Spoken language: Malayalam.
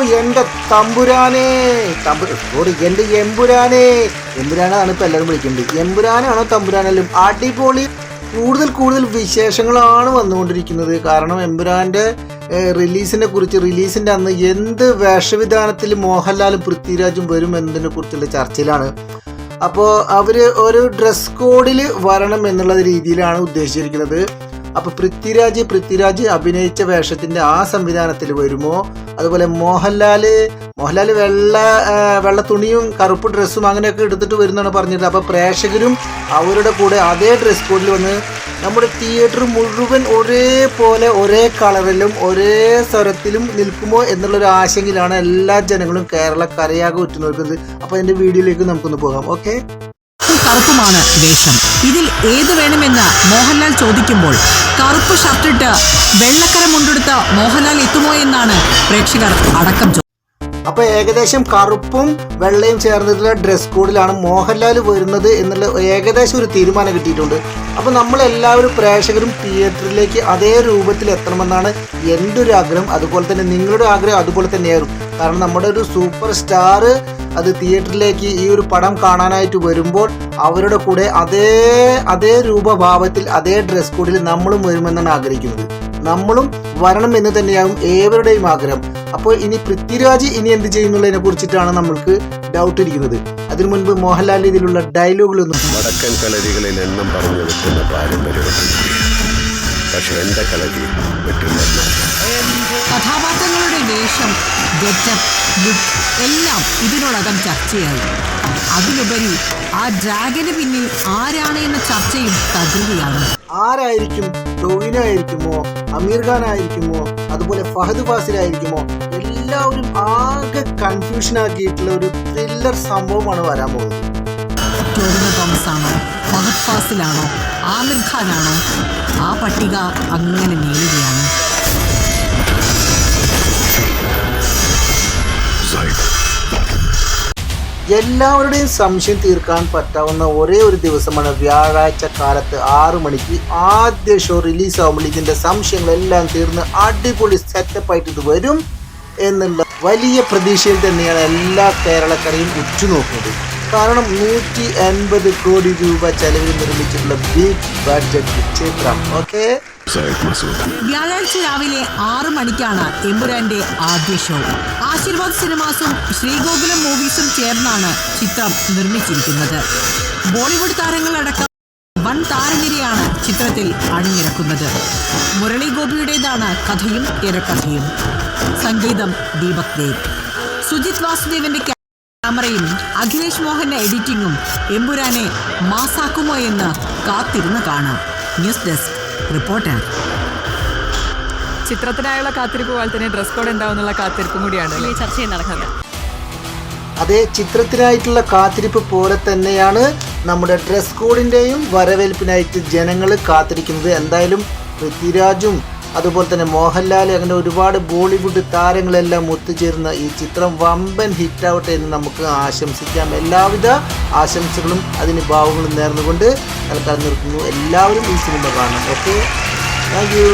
എന്റെ തമ്പുരാനെ. തമ്പു എന്റെ എമ്പുരാനെ. എമ്പുരാനാണ് ഇപ്പൊ എല്ലാവരും വിളിക്കുന്നത് എമ്പുരാനാണോ തമ്പുരാനാലും അടിപൊളി കൂടുതൽ കൂടുതൽ വിശേഷങ്ങളാണ് വന്നുകൊണ്ടിരിക്കുന്നത്. കാരണം എമ്പുരാന്റെ റിലീസിനെ കുറിച്ച് റിലീസിന്റെ അന്ന് എന്ത് വേഷവിധാനത്തിൽ മോഹൻലാലും പൃഥ്വിരാജും വരും എന്നതിനെ കുറിച്ചുള്ള ചർച്ചയിലാണ്. അപ്പോൾ അവർ ഒരു ഡ്രസ് കോഡിൽ വരണം എന്നുള്ള രീതിയിലാണ് ഉദ്ദേശിച്ചിരിക്കുന്നത്. അപ്പോൾ പൃഥ്വിരാജ് പൃഥ്വിരാജ് അഭിനയിച്ച വേഷത്തിന്റെ ആ സംവിധാനത്തിൽ വരുമോ? അതുപോലെ മോഹൻലാൽ മോഹൻലാൽ വെള്ള വെള്ള തുണിയും കറുപ്പ് ഡ്രസ്സും അങ്ങനെയൊക്കെ എടുത്തിട്ട് വരുന്നതാണ് പറഞ്ഞിട്ട് അപ്പോൾ പ്രേക്ഷകരും അവരുടെ കൂടെ അതേ ഡ്രസ് കോഡിൽ വന്ന് നമ്മുടെ തിയേറ്റർ മുഴുവൻ ഒരേപോലെ ഒരേ കളറിലും ഒരേ സ്വരത്തിലും നിൽക്കുമോ എന്നുള്ളൊരു ആശങ്കയിലാണ് എല്ലാ ജനങ്ങളും കേരളക്കരയാകെ ഉറ്റുനോക്കുന്നത്. അപ്പോൾ അതിന്റെ വീഡിയോയിലേക്ക് നമുക്കൊന്ന് പോകാം. ഓക്കെ? കറുപ്പുമാണ് വേഷം. ഇതിൽ ഏത് വേണമെന്ന് മോഹൻലാൽ ചോദിക്കുമ്പോൾ കറുപ്പ് ഷർട്ടിട്ട് വെള്ളക്കര മുണ്ടെടുത്ത് മോഹൻലാൽ എത്തുമോ എന്നാണ് പ്രേക്ഷകർ അടക്കം ചോദിച്ചത് അപ്പൊ ഏകദേശം കറുപ്പും വെള്ളയും ചേർന്നിട്ടുള്ള ഡ്രസ് കോഡിലാണ് മോഹൻലാൽ വരുന്നത് എന്നുള്ള ഏകദേശം ഒരു തീരുമാനം കിട്ടിയിട്ടുണ്ട്. അപ്പൊ നമ്മൾ എല്ലാവരും പ്രേക്ഷകരും തിയേറ്ററിലേക്ക് അതേ രൂപത്തിൽ എത്തണമെന്നാണ് എന്റെ ഒരു ആഗ്രഹം. അതുപോലെ തന്നെ നിങ്ങളുടെ ആഗ്രഹം അതുപോലെ തന്നെയായിരുന്നു. കാരണം നമ്മുടെ ഒരു സൂപ്പർ സ്റ്റാർ അത് തിയേറ്ററിലേക്ക് ഈ ഒരു പടം കാണാനായിട്ട് വരുമ്പോൾ അവരുടെ കൂടെ അതേ അതേ രൂപഭാവത്തിൽ അതേ ഡ്രസ് കോഡിൽ നമ്മളും വരുമെന്നാണ് ആഗ്രഹിക്കുന്നത്. നമ്മളും വരണം എന്ന് തന്നെയാകും ഏവരുടെയും ആഗ്രഹം. അപ്പോൾ ഇനി പൃഥ്വിരാജ് ഇനി എന്ത് ചെയ്യുന്നുള്ളതിനെ കുറിച്ചിട്ടാണ് നമ്മൾക്ക് ഡൗട്ട് ഇരിക്കുന്നത്. അതിനു മുൻപ് മോഹൻലാൽ ഇതിലുള്ള ഡയലോഗുകളൊന്നും വടക്കൻ കളരികളിൽ എണ്ണം പറഞ്ഞു വെക്കുന്ന പാരമ്പര്യമുണ്ട് പക്ഷെ എന്റെ കളരി കഥാപാത്രങ്ങളുടെ വേഷം ഗെറ്റപ്പ് ലുക്ക് എല്ലാം ഇതിനോടകം ചർച്ചയായി അതിലുപരി ആ ഡ്രാഗന് പിന്നിൽ ആരാണ് എന്ന ചർച്ചയും തകരുകയാണ് ആരായിരിക്കും ടോവിനായിരിക്കുമോ അമീർ ഖാൻ ആയിരിക്കുമോ അതുപോലെ ഫഹദ് ഫാസിലായിരിക്കുമോ എല്ലാവരും ആകെ കൺഫ്യൂഷൻ ആക്കിയിട്ടുള്ള ഒരു ത്രില്ലർ സംഭവമാണ് വരാൻ പോകുന്നത്. ടോവിനോ തോമസ് ആണോ ഫഹദ് ഫാസിലാണോ ആമിർ ഖാനാണോ ആ പട്ടിക അങ്ങനെ നീളുകയാണ്. എല്ലാവരുടെയും സംശയം തീർക്കാൻ പറ്റാവുന്ന ഒരേ ഒരു ദിവസമാണ് വ്യാഴാഴ്ച കാലത്ത് ആറു മണിക്ക് ആദ്യ ഷോ റിലീസ് ഇതിന്റെ സംശയങ്ങളെല്ലാം തീർന്ന് അടിപൊളി സെറ്റപ്പ് ആയിട്ട് ഇത് വരും എന്നുള്ള വലിയ പ്രതീക്ഷയിൽ തന്നെയാണ് എല്ലാ കേരളക്കരയും ഉറ്റുനോക്കുന്നത്. കാരണം നൂറ്റി എൺപത് കോടി രൂപ ചെലവിൽ നിർമ്മിച്ചിട്ടുള്ള ബിഗ് ബഡ്ജറ്റ് ചിത്രം ഓക്കെ വ്യാഴാഴ്ച രാവിലെ ആറ് മണിക്കാണ് എമ്പുരാന്റെ ആദ്യ ഷോ ആശീർവാദ് സിനിമാസും ശ്രീഗോകുലം മൂവീസും ചേർന്നാണ് ചിത്രം നിർമ്മിച്ചിരിക്കുന്നത്. ബോളിവുഡ് താരങ്ങളടക്കം വൻ താരനിരയാണ് ചിത്രത്തിൽ അണിനിരക്കുന്നത്. മുരളി ഗോപിയുടേതാണ് കഥയും തിരക്കഥയും. സംഗീതം ദീപക് ദേവ്. സുജിത് വാസുദേവന്റെ ക്യാമറയും അഖിലേഷ് മോഹന്റെ എഡിറ്റിംഗും എമ്പുരാനെ മാസാക്കുമോ എന്ന് കാത്തിരുന്ന് കാണാം. News desk reporter. ചിത്രത്തിനായുള്ള കാത്തിരിപ്പ് പോലെ തന്നെ ഡ്രസ് കോഡ് എന്താവുന്നുള്ള കാത്തിരിപ്പും കൂടിയാണ് ഈ ചെയ്യാൻ നടക്കുന്നത് അതേ ചിത്രത്തിനായിട്ടുള്ള കാത്തിരിപ്പ് പോലെ തന്നെയാണ് നമ്മുടെ ഡ്രസ് കോഡിന്റെയും വരവേൽപ്പിനായിട്ട് ജനങ്ങൾ കാത്തിരിക്കുന്നത്. എന്തായാലും പൃഥ്വിരാജും അതുപോലെ തന്നെ മോഹൻലാൽ അങ്ങനെ ഒരുപാട് ബോളിവുഡ് താരങ്ങളെല്ലാം ഒത്തുചേർന്ന ഈ ചിത്രം വമ്പൻ ഹിറ്റാവട്ടെ എന്ന് നമുക്ക് ആശംസിക്കാം. എല്ലാവിധ ആശംസകളും അതിന് ഭാവങ്ങളും നേർന്നുകൊണ്ട് തൽക്കാലം നിർത്തുന്നു. എല്ലാവരും ഈ സിനിമ കാണണം. Okay thank you